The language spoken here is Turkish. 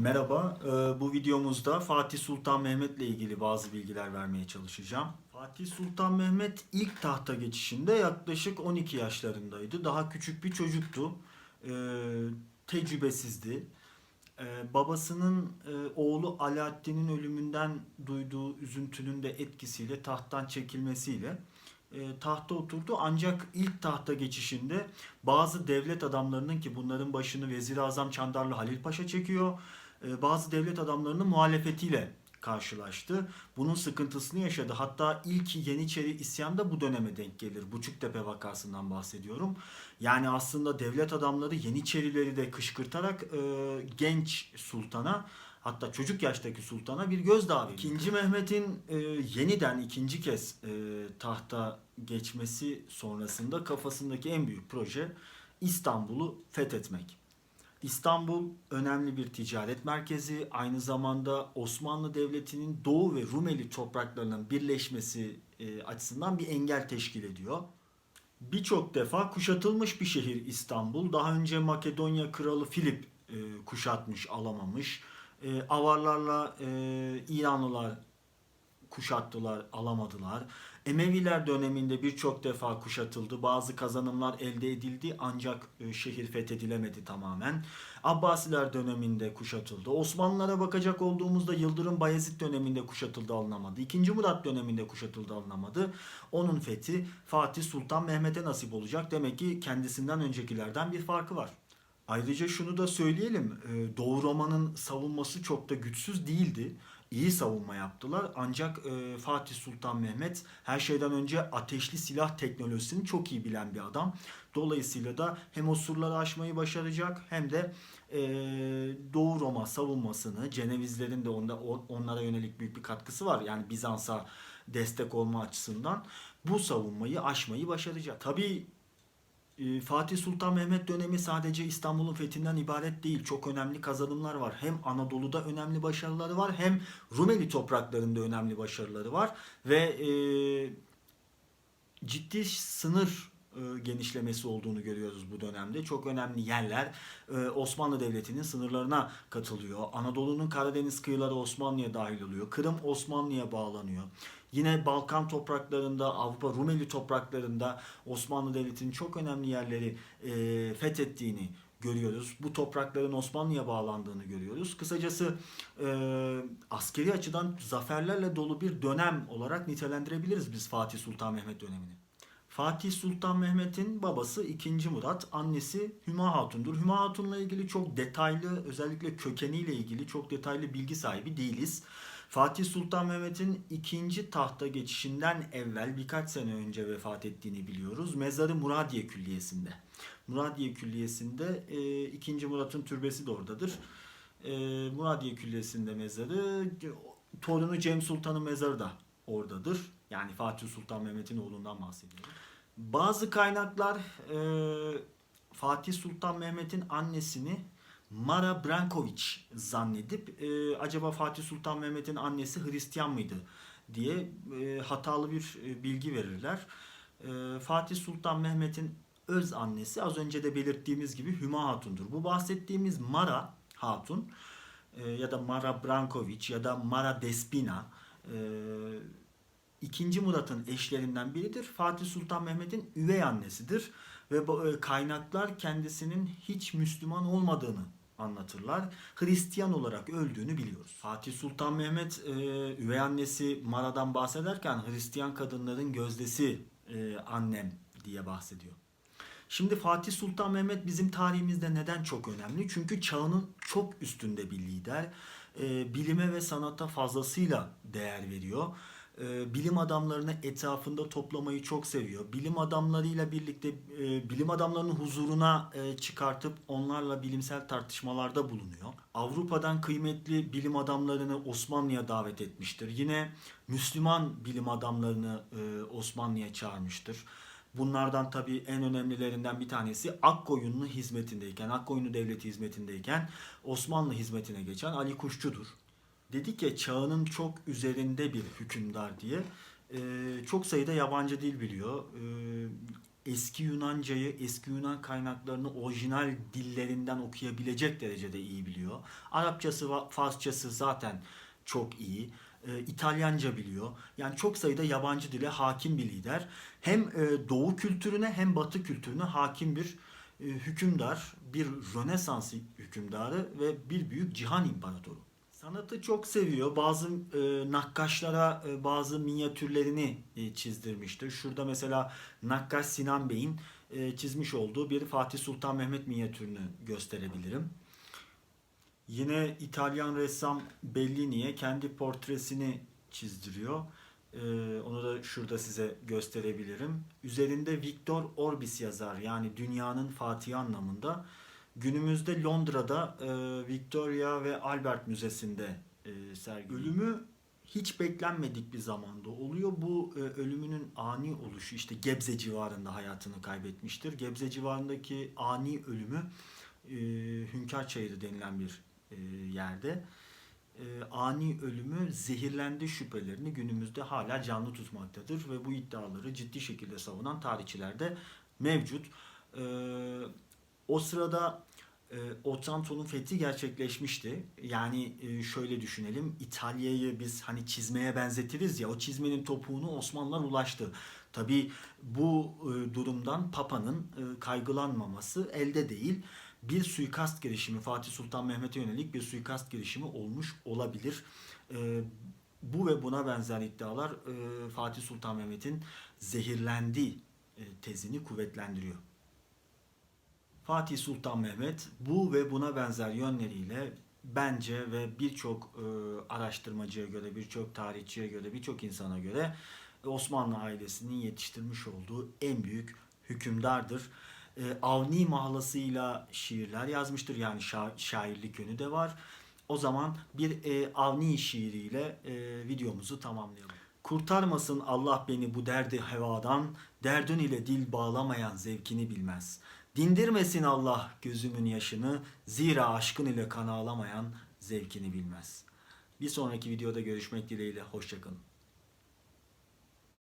Merhaba, e, bu videomuzda Fatih Sultan Mehmet ile ilgili bazı bilgiler vermeye çalışacağım. Fatih Sultan Mehmet ilk tahta geçişinde yaklaşık 12 yaşlarındaydı. Daha küçük bir çocuktu. E, Tecrübesizdi. E, Babasının oğlu Alaaddin'in ölümünden duyduğu üzüntünün de etkisiyle tahttan çekilmesiyle tahta oturdu. Ancak ilk tahta geçişinde bazı devlet adamlarının ki bunların başını Vezir-i Azam Çandarlı Halil Paşa çekiyor. E, bazı devlet adamlarının muhalefetiyle karşılaştı. Bunun sıkıntısını yaşadı. Hatta ilk Yeniçeri isyan da bu döneme denk gelir. Buçuktepe vakasından bahsediyorum. Yani aslında devlet adamları Yeniçerileri de kışkırtarak e, genç sultana hatta çocuk yaştaki sultana bir gözdağı veriyor. İkinci Mehmet'in e, yeniden ikinci kez e, tahta geçmesi sonrasında kafasındaki en büyük proje İstanbul'u fethetmek. İstanbul önemli bir ticaret merkezi, aynı zamanda Osmanlı Devleti'nin Doğu ve Rumeli topraklarının birleşmesi e, açısından bir engel teşkil ediyor. Birçok defa kuşatılmış bir şehir İstanbul. Daha önce Makedonya Kralı Filip e, kuşatmış, alamamış. E, Avarlarla İranlılar kuşattılar, alamadılar. Emeviler döneminde birçok defa kuşatıldı. Bazı kazanımlar elde edildi ancak e, şehir fethedilemedi tamamen. Abbasiler döneminde kuşatıldı. Osmanlılara bakacak olduğumuzda Yıldırım Bayezid döneminde kuşatıldı alınamadı. İkinci Murat döneminde kuşatıldı alınamadı. Onun fethi Fatih Sultan Mehmet'e nasip olacak. Demek ki kendisinden öncekilerden bir farkı var. Ayrıca şunu da söyleyelim. e, Doğu Roma'nın savunması çok da güçsüz değildi. İyi savunma yaptılar. Ancak e, Fatih Sultan Mehmet her şeyden önce ateşli silah teknolojisini çok iyi bilen bir adam. Dolayısıyla da hem o surları aşmayı başaracak hem de e, Doğu Roma savunmasını, Cenevizlerin de onda, onlara yönelik büyük bir katkısı var. Yani Bizans'a destek olma açısından bu savunmayı aşmayı başaracak. Tabii Fatih Sultan Mehmet dönemi sadece İstanbul'un fethinden ibaret değil. Çok önemli kazanımlar var. Hem Anadolu'da önemli başarıları var hem Rumeli topraklarında önemli başarıları var. Ve e, ciddi sınır e, genişlemesi olduğunu görüyoruz bu dönemde. Çok önemli yerler e, Osmanlı Devleti'nin sınırlarına katılıyor. Anadolu'nun Karadeniz kıyıları Osmanlı'ya dahil oluyor. Kırım Osmanlı'ya bağlanıyor. Yine Balkan topraklarında, Avrupa Rumeli topraklarında Osmanlı Devleti'nin çok önemli yerleri e, fethettiğini görüyoruz. Bu toprakların Osmanlı'ya bağlandığını görüyoruz. Kısacası e, askeri açıdan zaferlerle dolu bir dönem olarak nitelendirebiliriz biz Fatih Sultan Mehmet dönemini. Fatih Sultan Mehmet'in babası 2. Murat, annesi Hüma Hatun'dur. Hüma Hatun'la ilgili çok detaylı, özellikle kökeniyle ilgili çok detaylı bilgi sahibi değiliz. Fatih Sultan Mehmet'in ikinci tahta geçişinden evvel birkaç sene önce vefat ettiğini biliyoruz. Mezarı Muradiye Külliyesi'nde. Muradiye Külliyesi'nde e, 2. Murat'ın türbesi de oradadır. E, Muradiye Külliyesi'nde mezarı, torunu Cem Sultan'ın mezarı da oradadır. Yani Fatih Sultan Mehmet'in oğlundan bahsediyorum. Bazı kaynaklar e, Fatih Sultan Mehmet'in annesini Mara Brankovic zannedip e, acaba Fatih Sultan Mehmet'in annesi Hristiyan mıydı diye e, hatalı bir e, bilgi verirler. E, Fatih Sultan Mehmet'in öz annesi az önce de belirttiğimiz gibi Hüma Hatun'dur. Bu bahsettiğimiz Mara Hatun e, ya da Mara Brankovic ya da Mara Despina e, İkinci Murat'ın eşlerinden biridir. Fatih Sultan Mehmet'in üvey annesidir ve e, kaynaklar kendisinin hiç Müslüman olmadığını anlatırlar. Hristiyan olarak öldüğünü biliyoruz. Fatih Sultan Mehmet e, üvey annesi Mara'dan bahsederken Hristiyan kadınların gözdesi e, annem diye bahsediyor. Şimdi Fatih Sultan Mehmet bizim tarihimizde neden çok önemli? Çünkü çağının çok üstünde bir lider. Bilime ve sanata fazlasıyla değer veriyor. E, bilim adamlarını etrafında toplamayı çok seviyor. Bilim adamlarıyla birlikte e, bilim adamlarının huzuruna e, çıkartıp onlarla bilimsel tartışmalarda bulunuyor. Avrupa'dan kıymetli bilim adamlarını Osmanlı'ya davet etmiştir. Yine Müslüman bilim adamlarını e, Osmanlı'ya çağırmıştır. Bunlardan tabii en önemlilerinden bir tanesi Akkoyunlu hizmetindeyken, Akkoyunlu devleti hizmetindeyken Osmanlı hizmetine geçen Ali Kuşçu'dur. Dedik ya çağının çok üzerinde bir hükümdar diye. Ee, çok sayıda yabancı dil biliyor. Ee, eski Yunancayı, eski Yunan kaynaklarını orijinal dillerinden okuyabilecek derecede iyi biliyor. Arapçası, Farsçası zaten çok iyi. E, İtalyanca biliyor. Yani çok sayıda yabancı dile hakim bir lider. Hem e, Doğu kültürüne hem Batı kültürüne hakim bir e, hükümdar, bir Rönesans hükümdarı ve bir büyük cihan imparatoru. Sanatı çok seviyor. Bazı e, nakkaşlara e, bazı minyatürlerini e, çizdirmiştir. Şurada mesela Nakkaş Sinan Bey'in e, çizmiş olduğu bir Fatih Sultan Mehmet minyatürünü gösterebilirim. Yine İtalyan ressam Bellini'ye kendi portresini çizdiriyor. Ee, onu da şurada size gösterebilirim. Üzerinde Victor Orbis yazar yani dünyanın fatihi anlamında. Günümüzde Londra'da e, Victoria ve Albert Müzesi'nde e, sergileniyor. Ölümü hiç beklenmedik bir zamanda oluyor. Bu e, ölümünün ani oluşu işte Gebze civarında hayatını kaybetmiştir. Gebze civarındaki ani ölümü e, Hünkar Çayırı denilen bir e, yerde e, ani ölümü zehirlendi şüphelerini günümüzde hala canlı tutmaktadır ve bu iddiaları ciddi şekilde savunan tarihçiler de mevcut. E, o sırada Otranto'nun fethi gerçekleşmişti. Yani e, şöyle düşünelim. İtalya'yı biz hani çizmeye benzetiriz ya o çizmenin topuğunu Osmanlılar ulaştı. Tabi bu e, durumdan Papa'nın e, kaygılanmaması elde değil. Bir suikast girişimi Fatih Sultan Mehmet'e yönelik bir suikast girişimi olmuş olabilir. E, bu ve buna benzer iddialar e, Fatih Sultan Mehmet'in zehirlendiği e, tezini kuvvetlendiriyor. Fatih Sultan Mehmet bu ve buna benzer yönleriyle bence ve birçok e, araştırmacıya göre, birçok tarihçiye göre, birçok insana göre Osmanlı ailesinin yetiştirmiş olduğu en büyük hükümdardır. E, Avni mahlasıyla şiirler yazmıştır. Yani şa- şairlik yönü de var. O zaman bir e, Avni şiiriyle e, videomuzu tamamlayalım. Kurtarmasın Allah beni bu derdi hevadan, derdün ile dil bağlamayan zevkini bilmez. Dindirmesin Allah gözümün yaşını, zira aşkın ile kan ağlamayan zevkini bilmez. Bir sonraki videoda görüşmek dileğiyle, hoşçakalın.